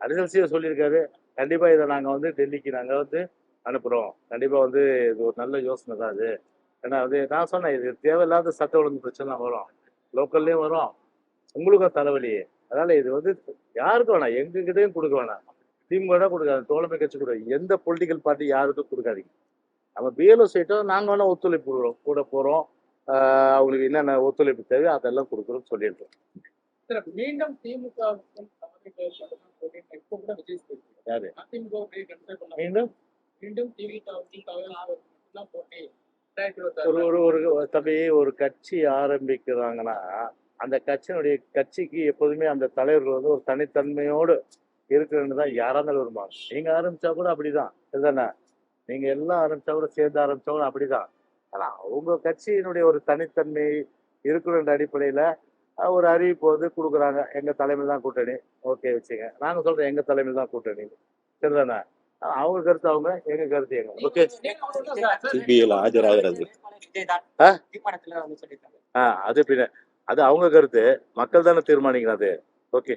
அரிசல் சொல்லியிருக்காரு கண்டிப்பாக இதை நாங்கள் வந்து டெல்லிக்கு நாங்கள் வந்து அனுப்புகிறோம் கண்டிப்பாக வந்து இது ஒரு நல்ல யோசனை தான் அது. ஏன்னா அது நான் சொன்னேன் இது தேவையில்லாத சட்ட ஒழுங்கு பிரச்சனை வரும். லோக்கல்லையும் வரும். உங்களுக்கும் தலைவலி. அதனால் இது வந்து யாருக்கும் வேணாம் எங்ககிட்டயும் கொடுக்க வேணாம். திமுக கொடுக்காது தோழமை கட்சி கொடுக்காது எந்த பொலிட்டிக்கல் பார்ட்டி யாருக்கும் கொடுக்காதீங்க. நம்ம பிஎல்ஓ சைட்டும் நாங்கள் வேணால் ஒத்துழைப்பு கொடுக்குறோம். கூட போகிறோம் அவங்களுக்கு என்னென்ன ஒத்துழைப்பு தேவை அதெல்லாம் கொடுக்குறோம்னு சொல்லிடுறோம் மீண்டும் திமுக யாரு? மீண்டும்? மீண்டும் ஒரு ஒரு ஒரு தம்பி ஒரு கட்சி ஆரம்பிக்கிறாங்கன்னா அந்த கட்சியினுடைய கட்சிக்கு எப்போதுமே அந்த தலைவர்கள் வந்து ஒரு தனித்தன்மையோடு இருக்கிறன்னு தான் யாரா இருந்தாலும் விரும்பாங்க நீங்க ஆரம்பிச்சா கூட அப்படிதான். இதுதானே நீங்க எல்லாம் ஆரம்பிச்சா கூட சேர்ந்து ஆரம்பிச்சா கூட அப்படிதான். ஆனா அவங்க கட்சியினுடைய ஒரு தனித்தன்மை இருக்கிற அடிப்படையில ஒரு அறிவிப்பு வந்து கொடுக்குறாங்க. எங்க தலைமையில் தான் கூட்டணி. ஓகே வச்சுங்க. நாங்க சொல்றோம் எங்க தலைமையில் தான் கூட்டணி. சரிதானே? அவங்க கருத்து அவங்க எங்க கருத்து எங்க? ஓகே. சிபிஐல ஆஜராகிறது. அது பின்ன அது அவங்க கருத்து. மக்கள் தானே தீர்மானிக்கிறது ஓகே.